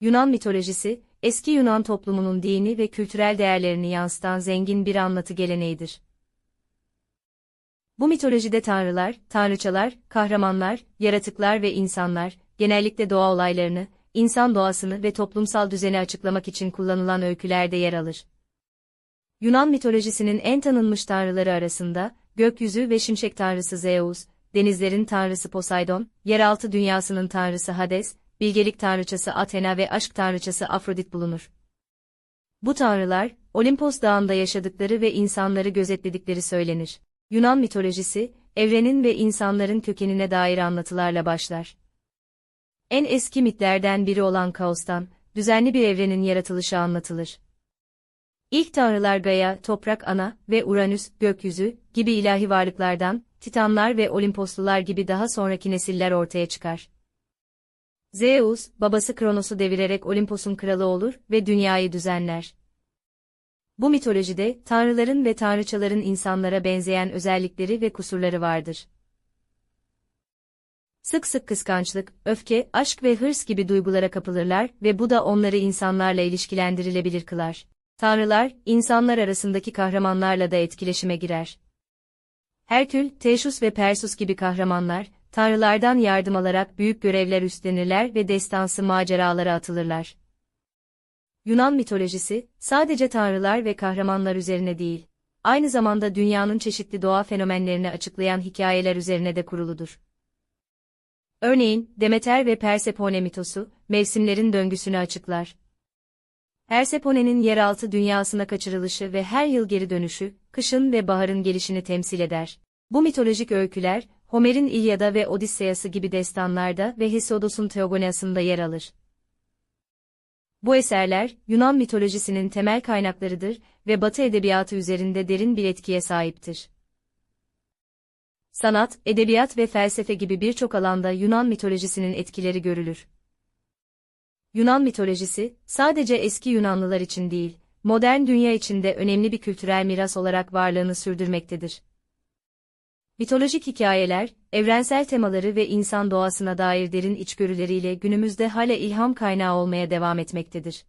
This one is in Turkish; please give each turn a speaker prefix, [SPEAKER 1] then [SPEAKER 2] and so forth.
[SPEAKER 1] Yunan mitolojisi, eski Yunan toplumunun dini ve kültürel değerlerini yansıtan zengin bir anlatı geleneğidir. Bu mitolojide tanrılar, tanrıçalar, kahramanlar, yaratıklar ve insanlar, genellikle doğa olaylarını, insan doğasını ve toplumsal düzeni açıklamak için kullanılan öykülerde yer alır. Yunan mitolojisinin en tanınmış tanrıları arasında, gökyüzü ve şimşek tanrısı Zeus, denizlerin tanrısı Poseidon, yeraltı dünyasının tanrısı Hades, bilgelik tanrıçası Athena ve aşk tanrıçası Afrodit bulunur. Bu tanrılar, Olimpos dağında yaşadıkları ve insanları gözetledikleri söylenir. Yunan mitolojisi, evrenin ve insanların kökenine dair anlatılarla başlar. En eski mitlerden biri olan Kaos'tan, düzenli bir evrenin yaratılışı anlatılır. İlk tanrılar Gaia, toprak ana ve Uranüs, gökyüzü gibi ilahi varlıklardan, Titanlar ve Olimposlular gibi daha sonraki nesiller ortaya çıkar. Zeus, babası Kronos'u devirerek Olimpos'un kralı olur ve dünyayı düzenler. Bu mitolojide, tanrıların ve tanrıçaların insanlara benzeyen özellikleri ve kusurları vardır. Sık sık kıskançlık, öfke, aşk ve hırs gibi duygulara kapılırlar ve bu da onları insanlarla ilişkilendirilebilir kılar. Tanrılar, insanlar arasındaki kahramanlarla da etkileşime girer. Herkül, Teşus ve Persus gibi kahramanlar, tanrılardan yardım alarak büyük görevler üstlenirler ve destansı maceralara atılırlar. Yunan mitolojisi, sadece tanrılar ve kahramanlar üzerine değil, aynı zamanda dünyanın çeşitli doğa fenomenlerini açıklayan hikayeler üzerine de kuruludur. Örneğin, Demeter ve Persepone mitosu, mevsimlerin döngüsünü açıklar. Persephone'nin yeraltı dünyasına kaçırılışı ve her yıl geri dönüşü, kışın ve baharın gelişini temsil eder. Bu mitolojik öyküler, Homer'in İlyada ve Odisseyası gibi destanlarda ve Hesiodos'un Teogonası'nda yer alır. Bu eserler, Yunan mitolojisinin temel kaynaklarıdır ve Batı edebiyatı üzerinde derin bir etkiye sahiptir. Sanat, edebiyat ve felsefe gibi birçok alanda Yunan mitolojisinin etkileri görülür. Yunan mitolojisi, sadece eski Yunanlılar için değil, modern dünya için de önemli bir kültürel miras olarak varlığını sürdürmektedir. Mitolojik hikayeler, evrensel temaları ve insan doğasına dair derin içgörüleriyle günümüzde hala ilham kaynağı olmaya devam etmektedir.